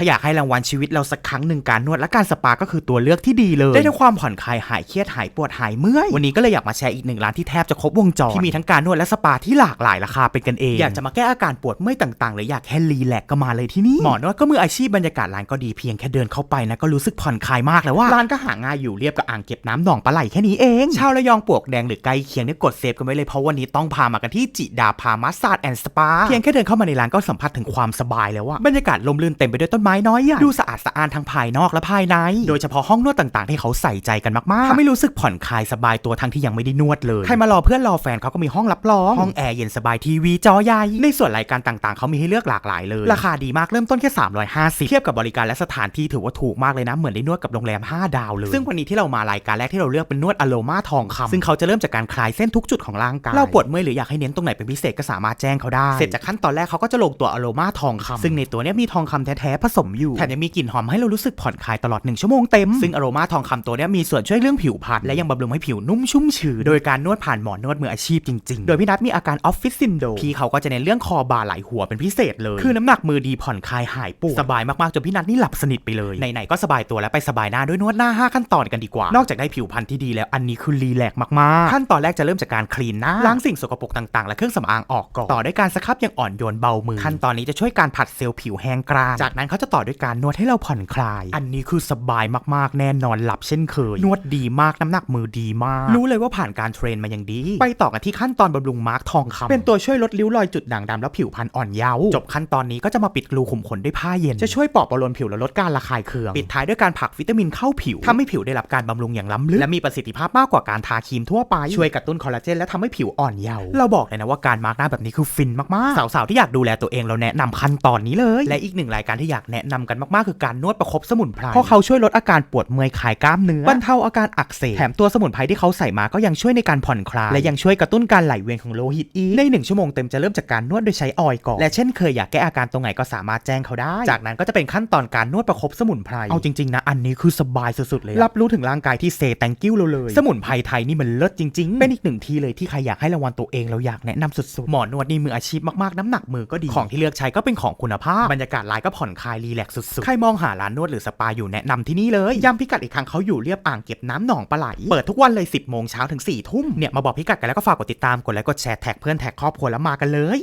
ถ้าอยากให้รางวัลชีวิตเราสักครั้งหนึ่งการนวดและการสปาก็คือตัวเลือกที่ดีเลย ได้ทั้งความผ่อนคลายหายเครียดหายปวดหายเมื่อย วันนี้ก็เลยอยากมาแชร์อีกหนึ่งร้านที่แทบจะครบวงจรที่มีทั้งการนวดและสปาที่หลากหลายราคาเป็นกันเอง อยากจะมาแก้อาการปวดเมื่อยต่างๆหรืออยากแค่รีแลกก็มาเลยที่นี่หมอนวดก็มืออาชีพบรรยากาศร้านก็ดีเพียงแค่เดินเข้าไปนะก็รู้สึกผ่อนคลายมากแล้วว่าร้านก็หาง่ายอยู่เรียบกับอ่างเก็บน้ำหนองปลาไหลแค่นี้เองชาวระยองปวกแดงหรือใกล้เคียงเนี่ยกดเซฟกันไว้เลยเพราะวันนี้ต้องพามากันที่จิดาพามาสซาดแอนด์สปาเพียงแค่เดินเข้ามาในร้านก็สัมผัสถึงความสบายแล้วว่าบรรยากาศลมลื่นเต็มไปด้วยต้นไม้น้อยใหญ่ดูสะอาดสะอ้านทั้งภายนอกและภายใน โดยเฉพาะห้องนวดต่างๆ ที่เขาใส่ใจกันมากๆทำให้รู้สึกผ่อนคลายสบายตัวทั้งที่ยังไม่ได้นวดเลย ใครมารอเพื่อนรอแฟนเขาก็มีห้องรับรอง ห้องแอร์เย็นสบายทีวีจอใหญ่ ในส่วนรายการต่างๆ เขามีให้เลือกหลากหลายเลย ราคาดีมากเริ่มต้นแค่350เทียบกับบริการและสถานที่ถือว่าถูกมากเลยนะ เหมือนได้นวดกับโรงแรม 5 ดาวเลย ซึ่งวันนี้ที่เรามารายการแรกที่เราเลือกเป็นนวดอโลมาทองคำซึ่งเขาจะเริ่มจากการคลายเส้นทุกจุดของร่างกาย เราปวดเมื่อยหรืออยากให้เน้นตรงไหนเป็นพิเศษก็สามารถแจ้งเขาได้ เสร็จจากขั้นตอนแรกเขาก็จะลงตัวอโลมาทองคำซึ่งในตัวเนี้ยมีทองคำแท้ๆผสมอยู่ แถมยังมีกลิ่นหอมให้เรารู้สึกผ่อนคลายตลอด 1 ชั่วโมงเต็ม ซึ่งอโรมาทองคำตัวเนี้ยมีส่วนช่วยเรื่องผิวพรรณและยังบำรุงให้ผิวนุ่มชุ่มชื้นโดยการนวดผ่านหมอนวดมืออาชีพจริงๆ โดยพี่นัทมีอาการออฟฟิศซินโดรมพี่เขาก็จะเน้นเรื่องคอบ่าไหลหัวเป็นพิเศษเลย คือน้ำหนักมือดีผ่อนคลายหายปวดสบายมากๆจนพี่นัทนี่หลับสนิทไปเลยไหนๆก็สบายตัวแล้วไปสบายหน้าด้วยนวดหน้า 5 ขั้นตอนกันดีกว่า นอกจากได้ผิวพรรณที่ดีแล้วอันนี้คือรีแลกซ์มากๆ ขั้นตอนแรกจะเริ่มจากการคลีนหน้าล้างสิ่งสกปรกต่างๆ และเครื่องสำอางออกก่อนต่อด้วยการสครับอย่างอ่อนโยนเบามือขั้นตอนนี้จะช่วยการผัดเซลล์ผิวแห้งกร้านจากนั้นเขาจะต่อด้วยการนวดให้เราผ่อนคลาย อันนี้คือสบายมากๆแน่นอนหลับเช่นเคย นวดดีมากน้ำหนักมือดีมาก รู้เลยว่าผ่านการเทรนมาอย่างดี ไปต่อกันที่ขั้นตอนบำรุงมาร์กทองคำเป็นตัวช่วยลดริ้วรอยจุดด่างดำและผิวพรรณอ่อนเยาว์จบขั้นตอนนี้ก็จะมาปิดรูขุมขนด้วยผ้าเย็นจะช่วยปลอบประโลมผิวและลดการระคายเคืองปิดท้ายด้วยการผักวิตามินเข้าผิวทำให้ผิวได้รับการบำรุงอย่างล้ำลึกและมีประสิทธิภาพมากกว่าการทาครีมทั่วไปช่วยกระตุ้นคอลลาเจนและทำให้ผิวอ่อนเยาว์เราบอกเลยนะว่าการมาร์กหน้าแบบนี้คือฟินมากๆสาวๆที่อยากดูแลตัวเองเราแนะนำขั้นตอนนี้เลย และอีกหนึ่งรายการที่อยากแนะนำกันมากๆ คือการนวดประคบสมุนไพรเพราะเขาช่วยลดอาการปวดเมื่อยคลายกล้ามเนื้อบรรเทาอาการอักเสบแถมตัวสมุนไพรที่เขาใส่มาก็ยังช่วยในการผ่อนคลายและยังช่วยกระตุ้นการไหลเวียนของโลหิตอีกในหนึ่งชั่วโมงเต็มจะเริ่มจากการนวดโดยใช้ออยล์ก่อนและเช่นเคยอยากแก้อาการตรงไหนก็สามารถแจ้งเขาได้ จากนั้นก็จะเป็นขั้นตอนการนวดประคบสมุนไพรเอาจริงๆนะอันนี้คือสบายสุดๆเลย รับรู้ถึงร่างกายที่เซตังกิ้วเราเลย สมุนไพรไทยนี่มันเลิศจริงๆ เป็นอีกหนึ่งที่เลยที่ใครอยากให้รางวัลตัวเองเราอยากแนะนำสุดๆหมอนวดนี่มืออาชีพมากๆน้ำหนักมือก็ดีของที่เลือกใช้ก็เป็นของคุณภาพบรรยากาศร้านก็ผ่อนคลายรีแลกซ์สุดๆ ใครมองหาร้านนวดหรือสปาอยู่แนะนำที่นี่เลยย้ำพิกัดอีกครั้งเขาอยู่เรียบอ่างเก็บน้ำหนองปลาไหล เปิดทุกวันเลย 10 โมงเช้าถึง4ทุ่มเนี่ยมาบอกพิกัดกันแล้วก็ฝากกดติดตามกดไลค์กดแชร์แท็กเพื่อนแท็กครอบครัวแล้วมากันเลย